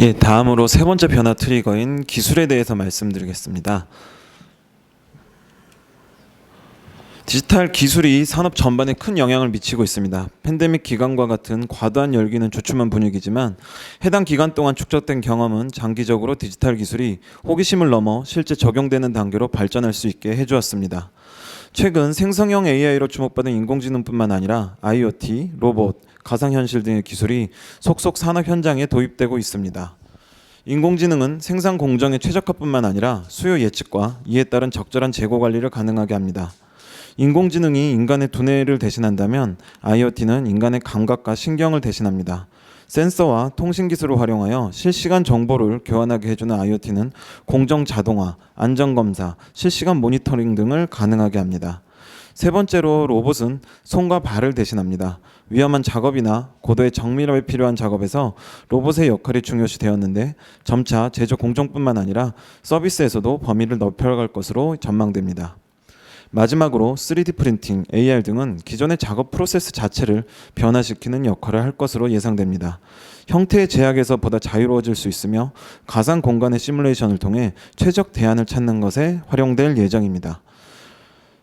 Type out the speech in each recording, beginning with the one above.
예, 다음으로 세 번째 변화 트리거인 기술에 대해서 말씀드리겠습니다. 디지털 기술이 산업 전반에 큰 영향을 미치고 있습니다. 팬데믹 기간과 같은 과도한 열기는 주춤한 분위기지만 해당 기간 동안 축적된 경험은 장기적으로 디지털 기술이 호기심을 넘어 실제 적용되는 단계로 발전할 수 있게 해주었습니다. 최근 생성형 AI로 주목받은 인공지능뿐만 아니라 IoT, 로봇, 가상현실 등의 기술이 속속 산업 현장에 도입되고 있습니다. 인공지능은 생산 공정의 최적화뿐만 아니라 수요 예측과 이에 따른 적절한 재고 관리를 가능하게 합니다. 인공지능이 인간의 두뇌를 대신한다면 IoT는 인간의 감각과 신경을 대신합니다. 센서와 통신 기술을 활용하여 실시간 정보를 교환하게 해주는 IoT는 공정 자동화, 안전 검사, 실시간 모니터링 등을 가능하게 합니다. 세 번째로 로봇은 손과 발을 대신합니다. 위험한 작업이나 고도의 정밀함이 필요한 작업에서 로봇의 역할이 중요시 되었는데 점차 제조 공정뿐만 아니라 서비스에서도 범위를 넓혀갈 것으로 전망됩니다. 마지막으로 3D 프린팅, AR 등은 기존의 작업 프로세스 자체를 변화시키는 역할을 할 것으로 예상됩니다. 형태의 제약에서 보다 자유로워질 수 있으며 가상 공간의 시뮬레이션을 통해 최적 대안을 찾는 것에 활용될 예정입니다.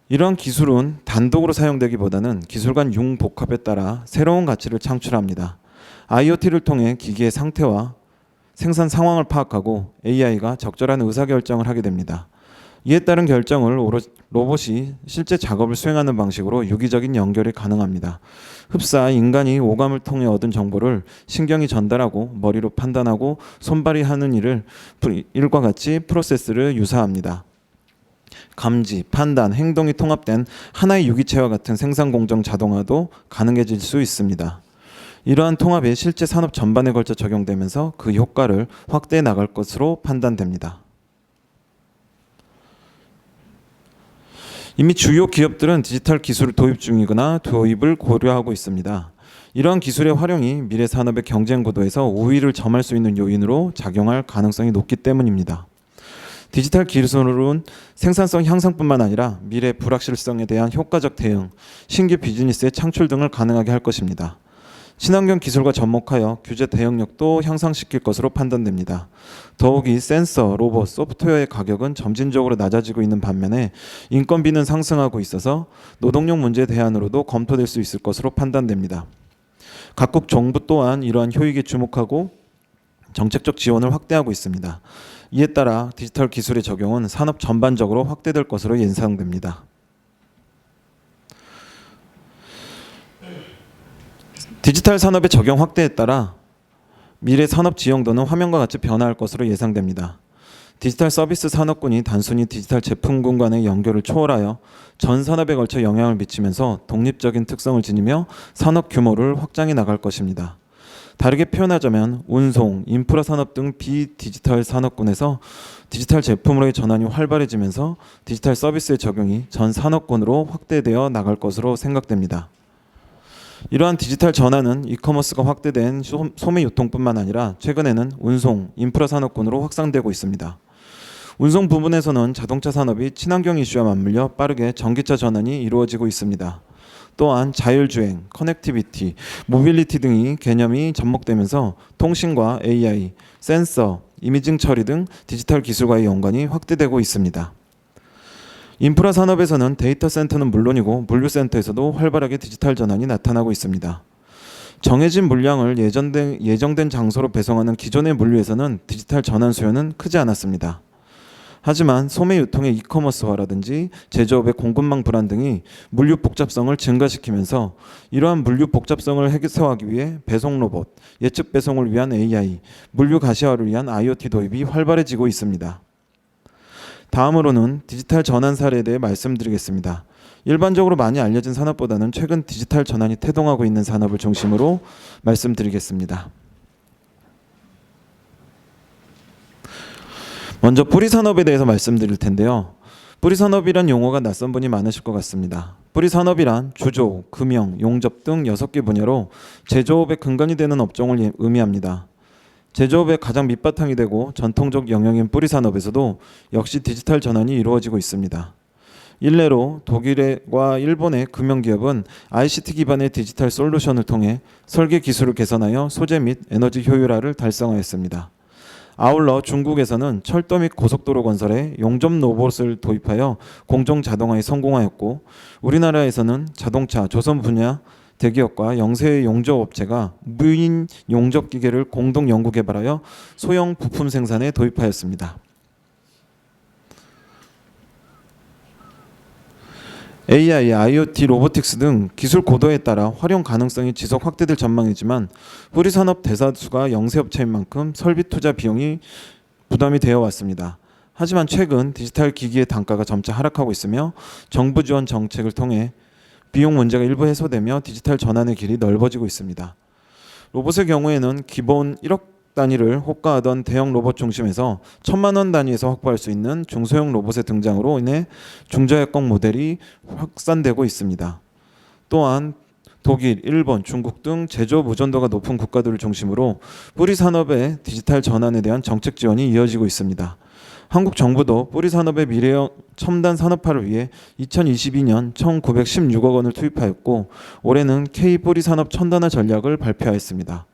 이러한 기술은 단독으로 사용되기보다는 기술 간 융복합에 따라 새로운 가치를 창출합니다. IoT를 통해 기기의 상태와 생산 상황을 파악하고 AI가 적절한 의사결정을 하게 됩니다. 이에 따른 결정을 로봇이 실제 작업을 수행하는 방식으로 유기적인 연결이 가능합니다. 흡사 인간이 오감을 통해 얻은 정보를 신경이 전달하고 머리로 판단하고 손발이 하는 일을 프- 일과 같이 프로세스를 유사합니다. 감지, 판단, 행동이 통합된 하나의 유기체와 같은 생산 공정 자동화도 가능해질 수 있습니다. 이러한 통합이 실제 산업 전반에 걸쳐 적용되면서 그 효과를 확대해 나갈 것으로 판단됩니다. 이미 주요 기업들은 디지털 기술을 도입 중이거나 도입을 고려하고 있습니다. 이러한 기술의 활용이 미래 산업의 경쟁 구도에서 우위를 점할 수 있는 요인으로 작용할 가능성이 높기 때문입니다. 디지털 기술은 생산성 향상뿐만 아니라 미래 불확실성에 대한 효과적 대응, 신규 비즈니스의 창출 등을 가능하게 할 것입니다. 친환경 기술과 접목하여 규제 대응력도 향상시킬 것으로 판단됩니다. 더욱이 센서, 로봇, 소프트웨어의 가격은 점진적으로 낮아지고 있는 반면에 인건비는 상승하고 있어서 노동력 문제 대안으로도 검토될 수 있을 것으로 판단됩니다. 각국 정부 또한 이러한 효익에 주목하고 정책적 지원을 확대하고 있습니다. 이에 따라 디지털 기술의 적용은 산업 전반적으로 확대될 것으로 예상됩니다. 디지털 산업의 적용 확대에 따라 미래 산업 지형도는 화면과 같이 변화할 것으로 예상됩니다. 디지털 서비스 산업군이 단순히 디지털 제품군 간의 연결을 초월하여 전 산업에 걸쳐 영향을 미치면서 독립적인 특성을 지니며 산업 규모를 확장해 나갈 것입니다. 다르게 표현하자면 운송, 인프라 산업 등 비디지털 산업군에서 디지털 제품으로의 전환이 활발해지면서 디지털 서비스의 적용이 전 산업군으로 확대되어 나갈 것으로 생각됩니다. 이러한 디지털 전환은 이커머스가 확대된 소- 소매 유통뿐만 아니라 최근에는 운송, 인프라 산업군으로 확산되고 있습니다. 운송 부분에서는 자동차 산업이 친환경 이슈와 맞물려 빠르게 전기차 전환이 이루어지고 있습니다. 또한 자율주행, 커넥티비티, 모빌리티 등이 개념이 접목되면서 통신과 AI, 센서, 이미징 처리 등 디지털 기술과의 연관이 확대되고 있습니다. 인프라 산업에서는 데이터 센터는 물론이고 물류 센터에서도 활발하게 디지털 전환이 나타나고 있습니다. 정해진 물량을 예정된, 예정된 장소로 배송하는 기존의 물류에서는 디지털 전환 수요는 크지 않았습니다. 하지만 소매 유통의 이커머스화라든지 제조업의 공급망 불안 등이 물류 복잡성을 증가시키면서 이러한 물류 복잡성을 해소하기 위해 배송 로봇, 예측 배송을 위한 AI, 물류 가시화를 위한 IoT 도입이 활발해지고 있습니다. 다음으로는 디지털 전환 사례에 대해 말씀드리겠습니다. 일반적으로 많이 알려진 산업보다는 최근 디지털 전환이 태동하고 있는 산업을 중심으로 말씀드리겠습니다. 먼저 뿌리 산업에 대해서 말씀드릴 텐데요. 뿌리 산업이란 용어가 낯선 분이 많으실 것 같습니다. 뿌리 산업이란 주조, 금형, 용접 등 6개 분야로 제조업의 근간이 되는 업종을 예- 의미합니다. 제조업의 가장 밑바탕이 되고 전통적 영역인 뿌리 산업에서도 역시 디지털 전환이 이루어지고 있습니다. 일례로 독일과 일본의 금융 기업은 ICT 기반의 디지털 솔루션을 통해 설계 기술을 개선하여 소재 및 에너지 효율화를 달성하였습니다. 아울러 중국에서는 철도 및 고속도로 건설에 용접 로봇을 도입하여 공정 자동화에 성공하였고 우리나라에서는 자동차, 조선 분야 대기업과 영세 용접 업체가 무인 용접 기계를 공동 연구 개발하여 소형 부품 생산에 도입하였습니다. AI, IoT, 로보틱스 등 기술 고도에 따라 활용 가능성이 지속 확대될 전망이지만 뿌리 산업 대다수가 영세 업체인 만큼 설비 투자 비용이 부담이 되어 왔습니다. 하지만 최근 디지털 기기의 단가가 점차 하락하고 있으며 정부 지원 정책을 통해 비용 문제가 일부 해소되며 디지털 전환의 길이 넓어지고 있습니다. 로봇의 경우에는 기본 1억 단위를 호가하던 대형 로봇 중심에서 천만 원 단위에서 확보할 수 있는 중소형 로봇의 등장으로 인해 중저가격 모델이 확산되고 있습니다. 또한 독일, 일본, 중국 등 제조업 의존도가 높은 국가들을 중심으로 뿌리 산업의 디지털 전환에 대한 정책 지원이 이어지고 있습니다. 한국 정부도 뿌리 산업의 미래형 첨단 산업화를 위해 2022년 1,916억 원을 투입하였고 올해는 K 뿌리 산업 첨단화 전략을 발표하였습니다.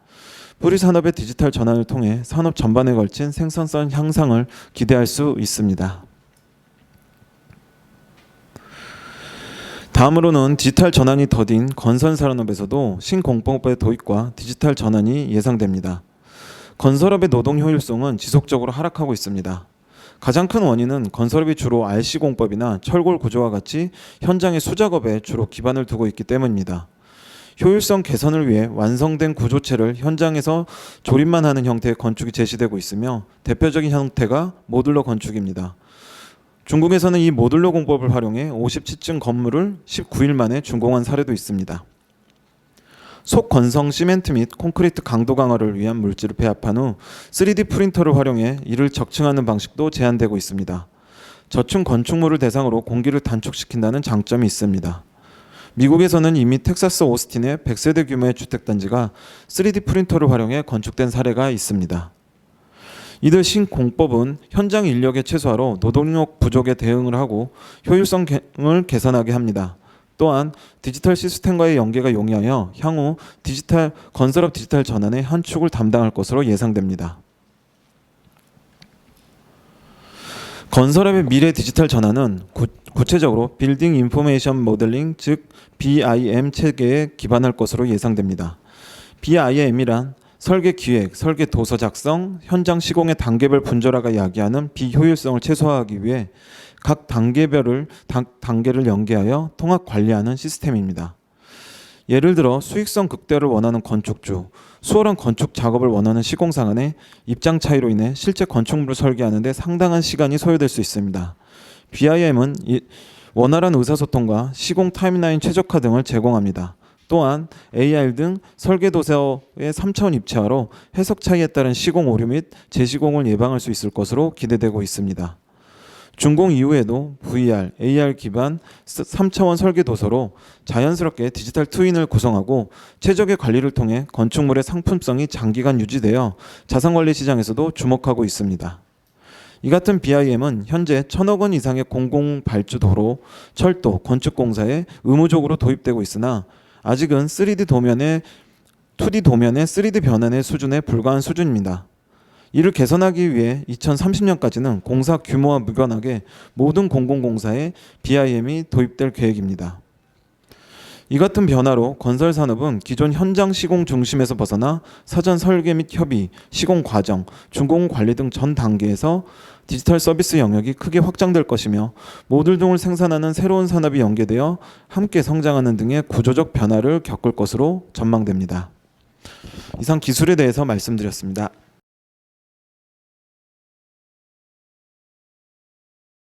뿌리 산업의 디지털 전환을 통해 산업 전반에 걸친 생산성 향상을 기대할 수 있습니다. 다음으로는 디지털 전환이 더딘 건설 산업에서도 신공법의 도입과 디지털 전환이 예상됩니다. 건설업의 노동 효율성은 지속적으로 하락하고 있습니다. 가장 큰 원인은 건설업이 주로 RC 공법이나 철골 구조와 같이 현장의 수작업에 주로 기반을 두고 있기 때문입니다. 효율성 개선을 위해 완성된 구조체를 현장에서 조립만 하는 형태의 건축이 제시되고 있으며 대표적인 형태가 모듈러 건축입니다. 중국에서는 이 모듈러 공법을 활용해 57층 건물을 19일 만에 준공한 사례도 있습니다. 속건성 시멘트 및 콘크리트 강도 강화를 위한 물질을 배합한 후 3D 프린터를 활용해 이를 적층하는 방식도 제한되고 있습니다. 저층 건축물을 대상으로 공기를 단축시킨다는 장점이 있습니다. 미국에서는 이미 텍사스 오스틴의 100세대 규모의 주택단지가 3D 프린터를 활용해 건축된 사례가 있습니다. 이들 신공법은 현장 인력의 최소화로 노동력 부족에 대응을 하고 효율성을 개선하게 합니다. 또한 디지털 시스템과의 연계가 용이하여 향후 디지털 건설업 디지털 전환의 한 축을 담당할 것으로 예상됩니다. 건설업의 미래 디지털 전환은 구, 구체적으로 빌딩 인포메이션 모델링 즉 BIM 체계에 기반할 것으로 예상됩니다. BIM이란 설계 기획, 설계 도서 작성, 현장 시공의 단계별 분절화가 야기하는 비효율성을 최소화하기 위해 각 단계별을 단, 단계를 연계하여 통합 관리하는 시스템입니다. 예를 들어 수익성 극대화를 원하는 건축주, 수월한 건축 작업을 원하는 시공사 간의 입장 차이로 인해 실제 건축물을 설계하는데 상당한 시간이 소요될 수 있습니다. BIM은 원활한 의사소통과 시공 타임라인 최적화 등을 제공합니다. 또한 AR 등 설계 도서의 3차원 입체화로 해석 차이에 따른 시공 오류 및 재시공을 예방할 수 있을 것으로 기대되고 있습니다. 준공 이후에도 VR, AR 기반 3차원 설계 도서로 자연스럽게 디지털 트윈을 구성하고 최적의 관리를 통해 건축물의 상품성이 장기간 유지되어 자산관리 시장에서도 주목하고 있습니다. 이 같은 BIM은 현재 천억 원 이상의 공공 발주 도로, 철도, 건축공사에 의무적으로 도입되고 있으나 아직은 3D 도면의 2D 도면의 3D 변환의 수준에 불과한 수준입니다. 이를 개선하기 위해 2030년까지는 공사 규모와 무관하게 모든 공공공사에 BIM이 도입될 계획입니다. 이 같은 변화로 건설 산업은 기존 현장 시공 중심에서 벗어나 사전 설계 및 협의, 시공 과정, 준공 관리 등 전 단계에서 디지털 서비스 영역이 크게 확장될 것이며 모듈 등을 생산하는 새로운 산업이 연계되어 함께 성장하는 등의 구조적 변화를 겪을 것으로 전망됩니다. 이상 기술에 대해서 말씀드렸습니다.